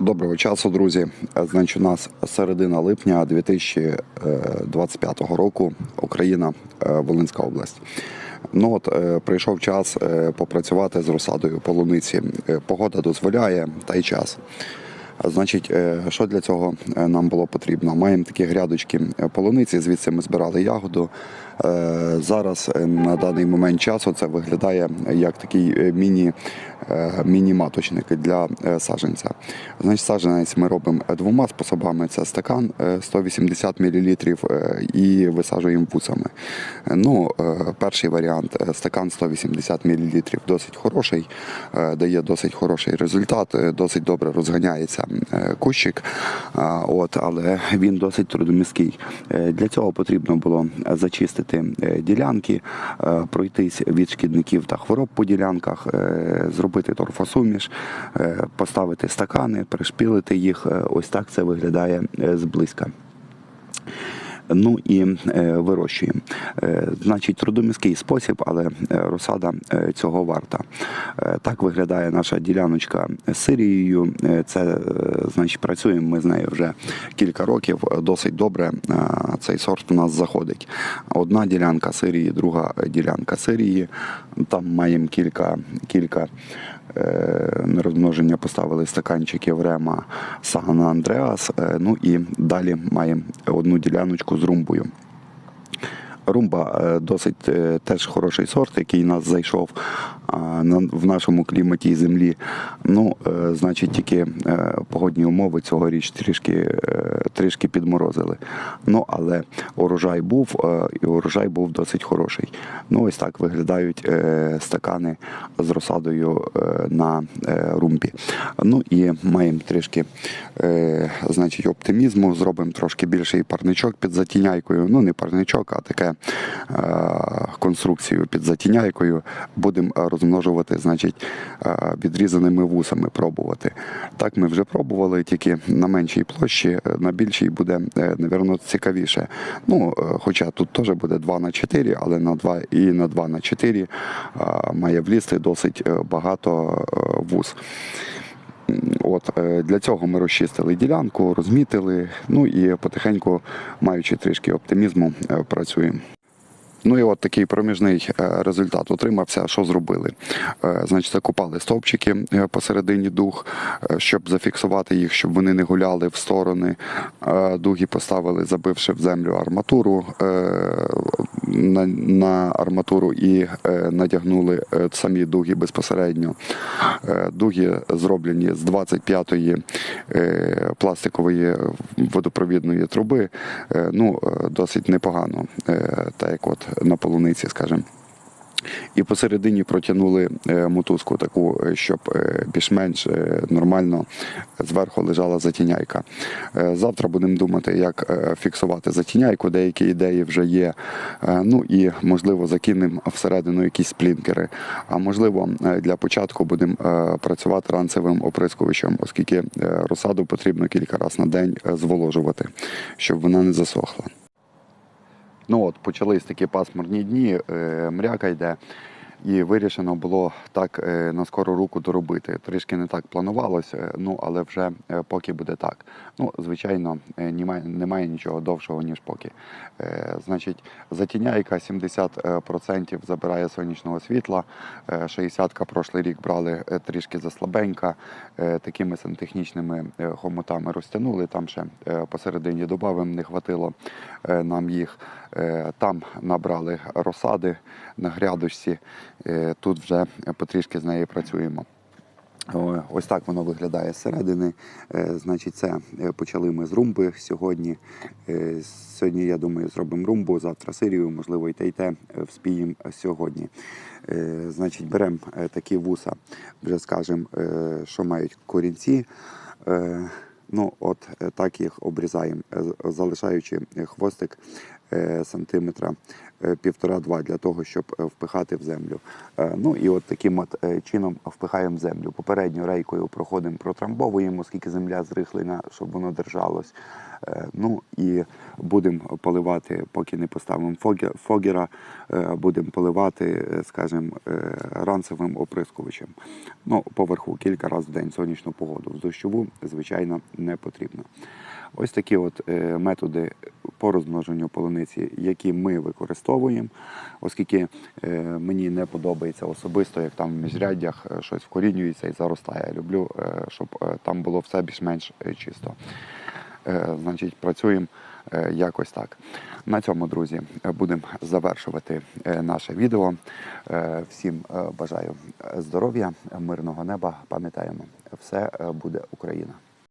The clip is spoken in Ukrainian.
Доброго часу, друзі. Е, Значить, у нас середина липня 2025 року, Україна, е, Волинська область. Ну от е, прийшов час е, попрацювати з розсадою полуниці. Е, Погода дозволяє та й час. Значить, е, що для цього е, нам було потрібно? Маємо такі грядочки е, полуниці, звідси ми збирали ягоду. Зараз на даний момент часу це виглядає як такий е, міні, міні-маточник для саджанця. Значить, саджанець ми робимо двома способами: це стакан е, 180 мл і висаджуємо вусами. Ну, перший варіант стакан 180 мл досить хороший, дає досить хороший результат, досить добре розганяється кущик, от, але він досить трудомісткий. Е, Для цього потрібно було зачистити е, ділянки, е, пройтись від шкідників та хвороб по ділянках, е, зробити торфосуміш, е, поставити стакани, пришпілити їх. Е, Ось так це виглядає е, зблизька. Ну і е, вирощуємо. Е, значить, трудоміський спосіб, але е, розсада цього варта. Так виглядає наша діляночка з Сирією. Це значить працюємо ми з нею вже кілька років. Досить добре цей сорт у нас заходить. Одна ділянка Сирії, друга ділянка Сирії. Там маємо кілька кілька. Е, На розмноження поставили стаканчиків Рема Сагана Андреас. Е, Ну і далі маємо одну діляночку з румбою. Румба е, досить е, теж хороший сорт, який нас зайшов в нашому кліматі і землі. Ну, е, значить, тільки е, погодні умови цьогоріч трішки, е, трішки підморозили. Ну, але урожай був, е, і урожай був досить хороший. Ну, ось так виглядають е, стакани з розсадою е, на е, румбі. Ну і маємо трішки е, значить, оптимізму, зробимо трошки більший парничок під затіняйкою. Ну, не парничок, а таке е, конструкцію під затіняйкою. Будемо розмножувати, значить, е, відрізаними вусами пробувати. Так ми вже пробували, тільки на меншій площі, е, на більшій буде, е, напевно, цікавіше. Ну, е, хоча тут теж буде 2 на 4, але на 2 і на 2 на 4 е, має влізти досить е, багато е, вуз. От е, для цього ми розчистили ділянку, розмітили. Ну і потихеньку, маючи трішки оптимізму, е, працюємо. Ну і от такий проміжний е, результат отримався. Що зробили? Е, Значить, закопали стовпчики е, посередині дуг, щоб зафіксувати їх, щоб вони не гуляли в сторони. Дуги поставили, забивши в землю арматуру на, на арматуру і надягнули самі дуги безпосередньо. Дуги зроблені з 25-ї е, пластикової водопровідної труби. Ну, досить непогано, так як от на полуниці, скажімо. І посередині протягнули е, мотузку таку, е, щоб е, більш-менш нормально зверху лежала затіняйка. Завтра будемо думати, як фіксувати затіняйку. Деякі ідеї вже є. Ну і можливо закинемо всередину якісь сплінкери. А можливо, для початку будемо працювати ранцевим оприскувачем, оскільки розсаду потрібно кілька разів на день зволожувати, щоб вона не засохла. Ну от почались такі пасмурні дні, е, мряка йде. І вирішено було так е, на скору руку доробити. Трішки не так планувалося, ну але вже е, поки буде так. Ну, звичайно, е, немає, немає нічого довшого, ніж поки. Е, Значить, затіняйка 70% забирає сонячного світла, е, 60-ка прошлий рік брали е, трішки заслабенька, е, такими сантехнічними е, хомутами розтягнули. Там ще е, посередині добавим не хватило е, нам їх. Е, Там набрали розсади на грядочці. Е, Тут вже потрішки з нею працюємо. Ось так воно виглядає зсередини. Е, Значить, це почали ми з румби сьогодні. Сьогодні, я думаю, зробимо румбу, завтра сирію, можливо, і те, і те вспіємо сьогодні. Значить, беремо такі вуса, вже скажемо, що мають корінці. Ну, от так їх обрізаємо, залишаючи хвостик сантиметра е, півтора-два для того, щоб е, впихати в землю. Е, Ну і от таким от е, чином впихаємо землю. Попередньо рейкою проходимо, протрамбовуємо, оскільки земля зрихлена, щоб воно держалось. Е, Ну і будемо поливати, поки не поставимо фоге- фогера, е, будемо поливати, е, скажімо, е, ранцевим оприскувачем. Ну, поверху кілька разів в день сонячну погоду. В дощову, звичайно, не потрібно. Ось такі от е, методи по розмноженню полуниці, які ми використовуємо, оскільки е, мені не подобається особисто, як там в міжряддях е, щось вкорінюється і заростає. Я люблю, щоб там було все більш-менш чисто. Значить, працюємо якось так. На цьому, друзі, будемо завершувати наше відео. Всім бажаю здоров'я, мирного неба. Пам'ятаємо, все буде Україна.